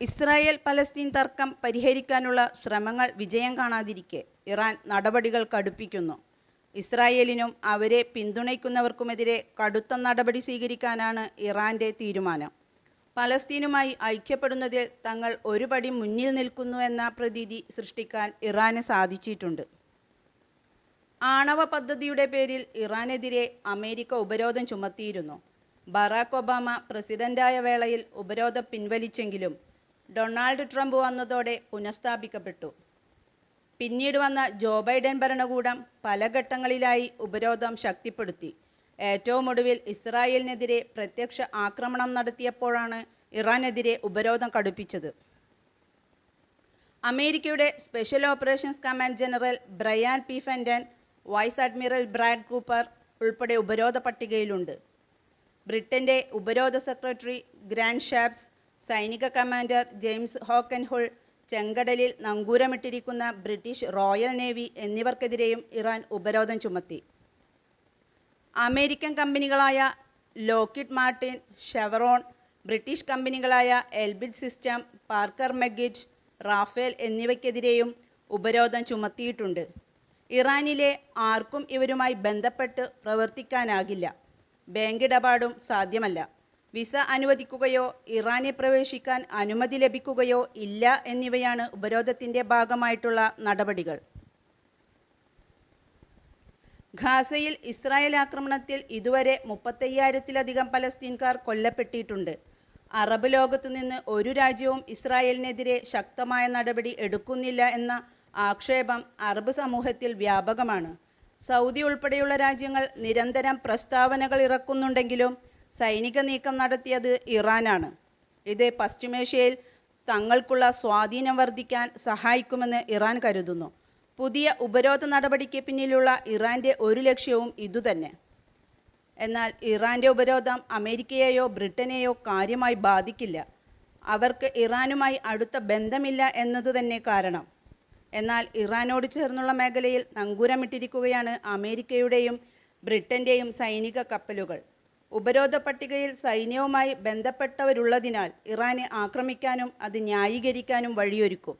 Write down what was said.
Israel Palestine തർക്കം പരിഹരിക്കാനുള്ള ശ്രമങ്ങൾ വിജയം കാണാതിരിക്കെ ഇറാൻ നടപടികൾ കടുപ്പിക്കുന്നു. ഇസ്രായേലിനും അവരെ പിന്തുണയ്ക്കുന്നവർക്കുമെതിരെ കടുത്ത നടപടി സ്വീകരിക്കാനാണ് ഇറാന്റെ തീരുമാനം. പലസ്തീനുമായി ഐക്യപ്പെടുന്നതിൽ തങ്ങൾ ഒരുപടി മുന്നിൽ നിൽക്കുന്നു എന്ന പ്രതീതി സൃഷ്ടിക്കാൻ ഇറാന് സാധിച്ചിട്ടുണ്ട്. ആണവ പദ്ധതിയുടെ പേരിൽ ഇറാനെതിരെ അമേരിക്ക ഉപരോധം ചുമത്തിയിരുന്നു. ബറാക് ഒബാമ പ്രസിഡന്റായ വേളയിൽ ഉപരോധം പിൻവലിച്ചെങ്കിലും ഡൊണാൾഡ് ട്രംപ് വന്നതോടെ പുനഃസ്ഥാപിക്കപ്പെട്ടു. പിന്നീട് വന്ന ജോ ബൈഡൻ ഭരണകൂടം പല ഘട്ടങ്ങളിലായി ഉപരോധം ശക്തിപ്പെടുത്തി. ഏറ്റവും ഒടുവിൽ ഇസ്രായേലിനെതിരെ പ്രത്യക്ഷ ആക്രമണം നടത്തിയപ്പോഴാണ് ഇറാനെതിരെ ഉപരോധം കടുപ്പിച്ചത്. അമേരിക്കയുടെ special operations command general Brian P. Fenton vice admiral Brad Cooper ഉൾപ്പെടെ ഉപരോധ പട്ടികയിലുണ്ട്. ബ്രിട്ടന്റെ ഉപരോധ സെക്രട്ടറി ഗ്രാൻഡ് ഷാപ്സ് സൈനിക കമാൻഡർ ജെയിംസ് ഹോക്കൻഹുൾ ചെങ്കടലിൽ നങ്കൂരമിട്ടിരിക്കുന്ന ബ്രിട്ടീഷ് റോയൽ നേവി എന്നിവർക്കെതിരെയും ഇറാൻ ഉപരോധം ചുമത്തി. അമേരിക്കൻ കമ്പനികളായ Lockheed Martin Chevron British കമ്പനികളായ Elbit system Parker Meggitt Rafael എന്നിവയ്ക്കെതിരെയും ഉപരോധം ചുമത്തിയിട്ടുണ്ട്. ഇറാനിലെ ആർക്കും ഇവരുമായി ബന്ധപ്പെട്ട് പ്രവർത്തിക്കാനാകില്ല. ബാങ്ക് ഇടപാടും സാധ്യമല്ല. വിസ അനുവദിക്കുകയോ ഇറാനെ പ്രവേശിക്കാൻ അനുമതി ലഭിക്കുകയോ ഇല്ല എന്നിവയാണ് ഉപരോധത്തിന്റെ ഭാഗമായിട്ടുള്ള നടപടികൾ. ഖാസയിൽ ഇസ്രായേൽ ആക്രമണത്തിൽ ഇതുവരെ മുപ്പത്തയ്യായിരത്തിലധികം പലസ്തീൻകാർ കൊല്ലപ്പെട്ടിട്ടുണ്ട്. അറബ് ലോകത്തു നിന്ന് ഒരു രാജ്യവും ഇസ്രായേലിനെതിരെ ശക്തമായ നടപടി എടുക്കുന്നില്ല എന്ന ആക്ഷേപം അറബ് സമൂഹത്തിൽ വ്യാപകമാണ്. സൗദി ഉൾപ്പെടെയുള്ള രാജ്യങ്ങൾ നിരന്തരം പ്രസ്താവനകൾ ഇറക്കുന്നുണ്ടെങ്കിലും സൈനിക നീക്കം നടത്തിയത് ഇറാനാണ്. ഇത് പശ്ചിമേഷ്യയിൽ തങ്ങൾക്കുള്ള സ്വാധീനം വർദ്ധിക്കാൻ സഹായിക്കുമെന്ന് ഇറാൻ കരുതുന്നു. പുതിയ ഉപരോധ നടപടിക്ക് പിന്നിലുള്ള ഇറാന്റെ ഒരു ലക്ഷ്യവും ഇതുതന്നെ. എന്നാൽ ഇറാന്റെ ഉപരോധം അമേരിക്കയെയോ ബ്രിട്ടനെയോ കാര്യമായി ബാധിക്കില്ല. അവർക്ക് ഇറാനുമായി അടുത്ത ബന്ധമില്ല എന്നതുതന്നെ കാരണം. എന്നാൽ ഇറാനോട് ചേർന്നുള്ള മേഖലയിൽ നങ്കൂരമിട്ടിരിക്കുകയാണ് അമേരിക്കയുടെയും ബ്രിട്ടന്റെയും സൈനിക കപ്പലുകൾ. ഉപരോധ പട്ടികയിൽ സൈന്യവുമായി ബന്ധപ്പെട്ടവരുള്ളതിനാൽ ഇറാനെ ആക്രമിക്കാനും അത് ന്യായീകരിക്കാനും വഴിയൊരുക്കും.